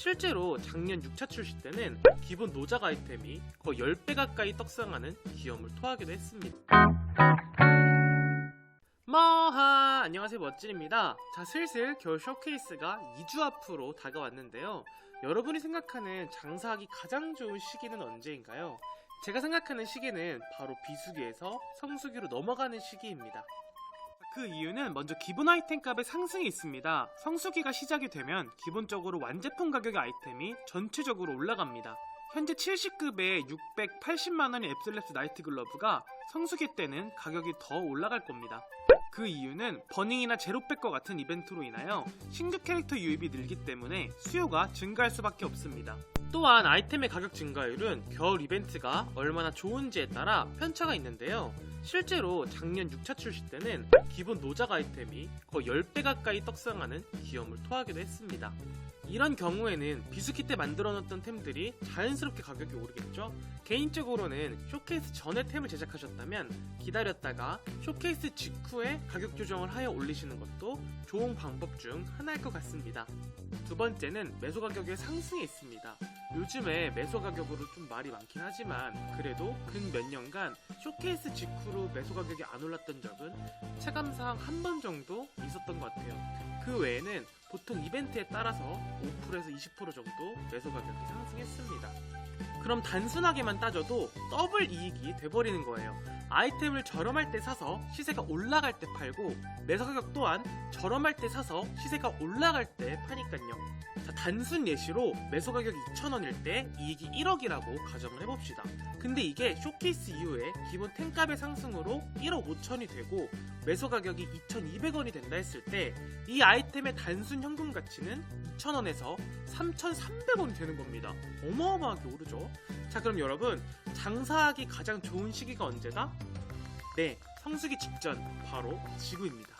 실제로 작년 6차 출시 때는 기본 노작 아이템이 거의 10배 가까이 떡상하는 기염을 토하기도 했습니다. 머하 안녕하세요 멋진입니다. 자 슬슬 겨울 쇼케이스가 2주 앞으로 다가왔는데요. 여러분이 생각하는 장사하기 가장 좋은 시기는 언제인가요? 제가 생각하는 시기는 바로 비수기에서 성수기로 넘어가는 시기입니다. 그 이유는 먼저 기본 아이템 값의 상승이 있습니다. 성수기가 시작이 되면 기본적으로 완제품 가격의 아이템이 전체적으로 올라갑니다. 현재 70급의 680만원의 앱슬랩스 나이트 글러브가 성수기 때는 가격이 더 올라갈 겁니다. 그 이유는 버닝이나 제로백과 같은 이벤트로 인하여 신규 캐릭터 유입이 늘기 때문에 수요가 증가할 수밖에 없습니다. 또한 아이템의 가격 증가율은 겨울 이벤트가 얼마나 좋은지에 따라 편차가 있는데요. 실제로 작년 6차 출시 때는 기본 노작 아이템이 거의 10배 가까이 떡상하는 기염을 토하기도 했습니다. 이런 경우에는 비수기 때 만들어 놓던 템들이 자연스럽게 가격이 오르겠죠? 개인적으로는 쇼케이스 전에 템을 제작하셨다면 기다렸다가 쇼케이스 직후에 가격 조정을 하여 올리시는 것도 좋은 방법 중 하나일 것 같습니다. 두 번째는 매소 가격의 상승이 있습니다. 요즘에 매소 가격으로 좀 말이 많긴 하지만 그래도 근 몇 년간 쇼케이스 직후로 매소 가격이 안 올랐던 적은 체감상 한 번 정도 있었던 것 같아요. 그 외에는 보통 이벤트에 따라서 5%에서 20% 정도 매소 가격이 상승했습니다. 그럼 단순하게만 따져도 더블 이익이 돼버리는 거예요. 아이템을 저렴할 때 사서 시세가 올라갈 때 팔고 매소 가격 또한 저렴할 때 사서 시세가 올라갈 때 파니깐요. 자, 단순 예시로 매소 가격이 2,000원일 때 이익이 1억이라고 가정을 해봅시다. 근데 이게 쇼케이스 이후에 기본 템값의 상승으로 1억 5천이 되고 매소 가격이 2,200원이 된다 했을 때 이 아이템의 단순 현금 가치는 2,000원에서 3,300원이 되는 겁니다. 어마어마하게 오르죠. 자, 그럼 여러분 장사하기 가장 좋은 시기가 언제다? 네, 성수기 직전 바로 지구입니다.